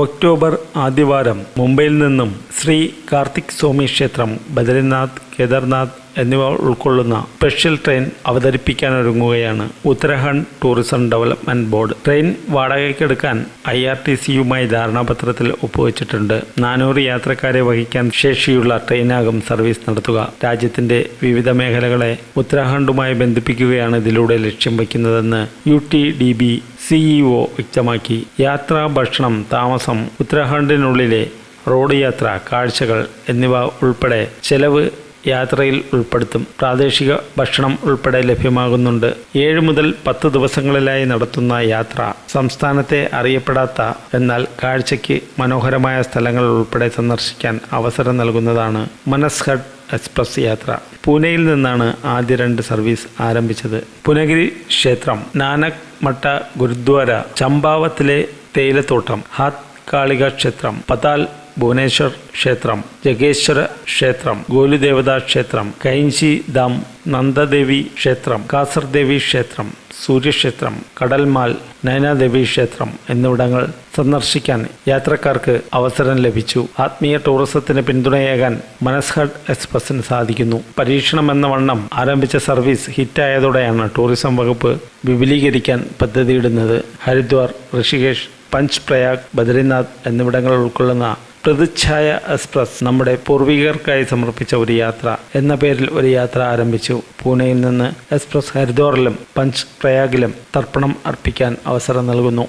October ആദ്യവാരം മുംബൈയിൽ നിന്നും ശ്രീ കാർത്തിക് സ്വാമി ക്ഷേത്രം ബദരിനാഥ് കേദാർനാഥ് എന്നിവ ഉൾക്കൊള്ളുന്ന special train അവതരിപ്പിക്കാനൊരുങ്ങുകയാണ് Uttarakhand tourism development board. Train വാടകയ്ക്കെടുക്കാൻ I R T സിയുമായി ധാരണാപത്രത്തിൽ ഒപ്പുവെച്ചിട്ടുണ്ട്. നാനൂറ് യാത്രക്കാരെ വഹിക്കാൻ ശേഷിയുള്ള ട്രെയിനാകും സർവീസ് നടത്തുക. രാജ്യത്തിന്റെ വിവിധ മേഖലകളെ ഉത്തരാഖണ്ഡുമായി ബന്ധിപ്പിക്കുകയാണ് ഇതിലൂടെ ലക്ഷ്യം വയ്ക്കുന്നതെന്ന് U T D B CEO വ്യക്തമാക്കി. യാത്രാ ഭക്ഷണം താമസം ഉത്തരാഖണ്ഡിനുള്ളിലെ റോഡ് യാത്ര കാഴ്ചകൾ എന്നിവ ഉൾപ്പെടെ ചെലവ് യാത്രയിൽ ഉൾപ്പെടുത്തും. പ്രാദേശിക ഭക്ഷണം ഉൾപ്പെടെ ലഭ്യമാകുന്നുണ്ട്. ഏഴ് മുതൽ പത്ത് ദിവസങ്ങളിലായി നടത്തുന്ന യാത്ര സംസ്ഥാനത്തെ അറിയപ്പെടാത്ത എന്നാൽ കാഴ്ചയ്ക്ക് മനോഹരമായ സ്ഥലങ്ങൾ ഉൾപ്പെടെ സന്ദർശിക്കാൻ അവസരം നൽകുന്നതാണ് മനസ്ഹഡ് എക്സ്പ്രസ് യാത്ര. പൂനെയിൽ നിന്നാണ് ആദ്യ രണ്ട് സർവീസ് ആരംഭിച്ചത്. പുനഗിരി ക്ഷേത്രം നാനക് മട്ട ഗുരുദ്വാര ചമ്പാവത്തിലെ തേയിലത്തോട്ടം ഹാത് കാളിക ക്ഷേത്രം പതാൽ ഭുവനേശ്വർ ക്ഷേത്രം ജഗേശ്വര ക്ഷേത്രം ഗോലുദേവതാ ക്ഷേത്രം കൈഞ്ചി ദാം നന്ദദേവി ക്ഷേത്രം കാസർദേവി ക്ഷേത്രം സൂര്യക്ഷേത്രം കടൽമാൽ നയനാദേവി ക്ഷേത്രം എന്നിവിടങ്ങൾ സന്ദർശിക്കാൻ യാത്രക്കാർക്ക് അവസരം ലഭിച്ചു. ആത്മീയ ടൂറിസത്തിന് പിന്തുണയേകാൻ മനസ്ഹട്ട് എക്സ്പ്രസിന് സാധിക്കുന്നു. പരീക്ഷണം എന്ന വണ്ണം ആരംഭിച്ച സർവീസ് ഹിറ്റായതോടെയാണ് ടൂറിസം വകുപ്പ് വിപുലീകരിക്കാൻ പദ്ധതിയിടുന്നത്. ഹരിദ്വാർ ഋഷികേഷ് പഞ്ച് പ്രയാഗ് ബദ്രീനാഥ് എന്നിവിടങ്ങൾ ഉൾക്കൊള്ളുന്ന പ്രതിച്ഛായ എക്സ്പ്രസ് നമ്മുടെ പൂർവികർക്കായി സമർപ്പിച്ച ഒരു യാത്ര എന്ന പേരിൽ ഒരു യാത്ര ആരംഭിച്ചു. പൂനെയിൽ നിന്ന് എക്സ്പ്രസ് ഹരിദ്വാറിലും പഞ്ച് പ്രയാഗിലും തർപ്പണം അർപ്പിക്കാൻ അവസരം നൽകുന്നു.